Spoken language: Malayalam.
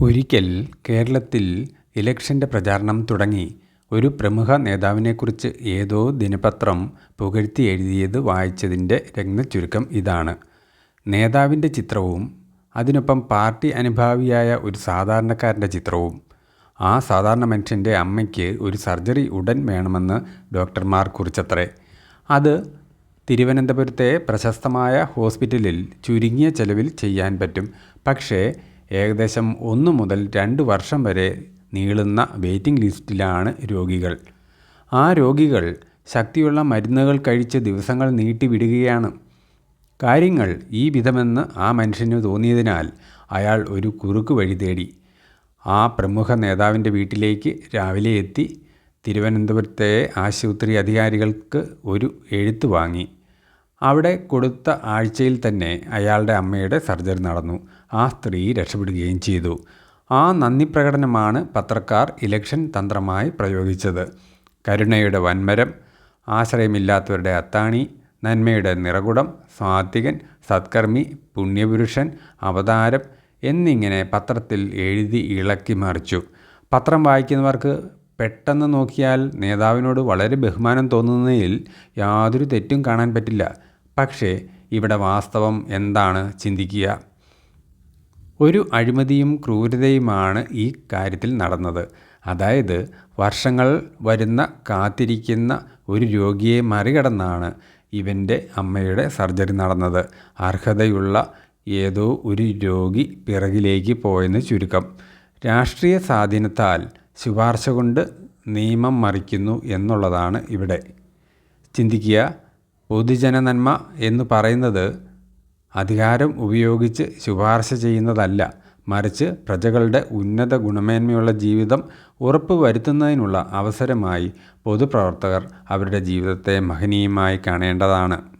ഒരിക്കൽ കേരളത്തിൽ ഇലക്ഷന്റെ പ്രചാരണം തുടങ്ങി ഒരു പ്രമുഖ നേതാവിനെക്കുറിച്ച് ഏതോ ദിനപത്രം പുകഴ്ത്തി എഴുതിയത് വായിച്ചതിന്റെ രംഗചുരുക്കം ഇതാണ്. നേതാവിന്റെ ചിത്രവും അതിനൊപ്പം പാർട്ടി അനുഭാവിയായ ഒരു സാധാരണക്കാരന്റെ ചിത്രവും. ആ സാധാരണ മനുഷ്യന്റെ അമ്മയ്ക്ക് ഒരു സർജറി ഉടൻ വേണമെന്ന് ഡോക്ടർമാർ കുറിച്ചത്രേ. അത് തിരുവനന്തപുരത്തെ പ്രശസ്തമായ ഹോസ്പിറ്റലിൽ ചുരുങ്ങിയ ചെലവിൽ ചെയ്യാൻ പറ്റും. പക്ഷേ ഏകദേശം ഒന്ന് മുതൽ രണ്ട് വർഷം വരെ നീളുന്ന വെയിറ്റിംഗ് ലിസ്റ്റിലാണ് രോഗികൾ. ആ രോഗികൾ ശക്തിയുള്ള മരുന്നുകൾ കഴിച്ച് ദിവസങ്ങൾ നീട്ടിവിടുകയാണ്. കാര്യങ്ങൾ ഈ വിധമെന്ന് ആ മനുഷ്യന് തോന്നിയതിനാൽ അയാൾ ഒരു കുറുക്ക് വഴി തേടി. ആ പ്രമുഖ നേതാവിന്റെ വീട്ടിലേക്ക് രാവിലെ എത്തി തിരുവനന്തപുരത്തെ ആശുപത്രി അധികാരികൾക്ക് ഒരു എഴുത്ത് വാങ്ങി. അവിടെ കൊടുത്ത ആഴ്ചയിൽ തന്നെ അയാളുടെ അമ്മയുടെ സർജറി നടന്നു. ആ സ്ത്രീ രക്ഷപ്പെടുകയും ചെയ്തു. ആ നന്ദി പ്രകടനമാണ് പത്രക്കാർ ഇലക്ഷൻ തന്ത്രമായി പ്രയോഗിച്ചത്. കരുണയുടെ വൻമരം, ആശ്രയമില്ലാത്തവരുടെ അത്താണി, നന്മയുടെ നിറകുടം, സ്വാത്വികൻ സത്കർമ്മി, പുണ്യപുരുഷൻ, അവതാരം എന്നിങ്ങനെ പത്രത്തിൽ എഴുതി ഇളക്കി മറിച്ചു. പത്രം വായിക്കുന്നവർക്ക് പെട്ടെന്ന് നോക്കിയാൽ നേതാവിനോട് വളരെ ബഹുമാനം തോന്നുന്നതിൽ യാതൊരു തെറ്റും കാണാൻ പറ്റില്ല. പക്ഷേ ഇവിടെ വാസ്തവം എന്താണ് ചിന്തിക്കുക. ഒരു അഴിമതിയും ക്രൂരതയുമാണ് ഈ കാര്യത്തിൽ നടന്നത്. അതായത് വർഷങ്ങൾ വരുന്ന കാത്തിരിക്കുന്ന ഒരു രോഗിയെ മറികടന്നാണ് ഇവന്റെ അമ്മയുടെ സർജറി നടന്നത്. അർഹതയുള്ള ഏതോ ഒരു രോഗി പിറകിലേക്ക് പോയെന്ന് ചുരുക്കം. രാഷ്ട്രീയ സ്വാധീനത്താൽ ശുപാർശ കൊണ്ട് നിയമം മറിക്കുന്നു എന്നുള്ളതാണ് ഇവിടെ. ചിന്തിക്കുക. പൊതുജനനന്മ എന്ന് പറയുന്നത് അധികാരം ഉപയോഗിച്ച് ശുപാർശ ചെയ്യുന്നതല്ല. മറിച്ച് പ്രജകളുടെ ഉന്നത ഗുണമേന്മയുള്ള ജീവിതം ഉറപ്പ് വരുത്തുന്നതിനുള്ള അവസരമായി പൊതുപ്രവർത്തകർ അവരുടെ ജീവിതത്തെ മഹനീയമായി കാണേണ്ടതാണ്.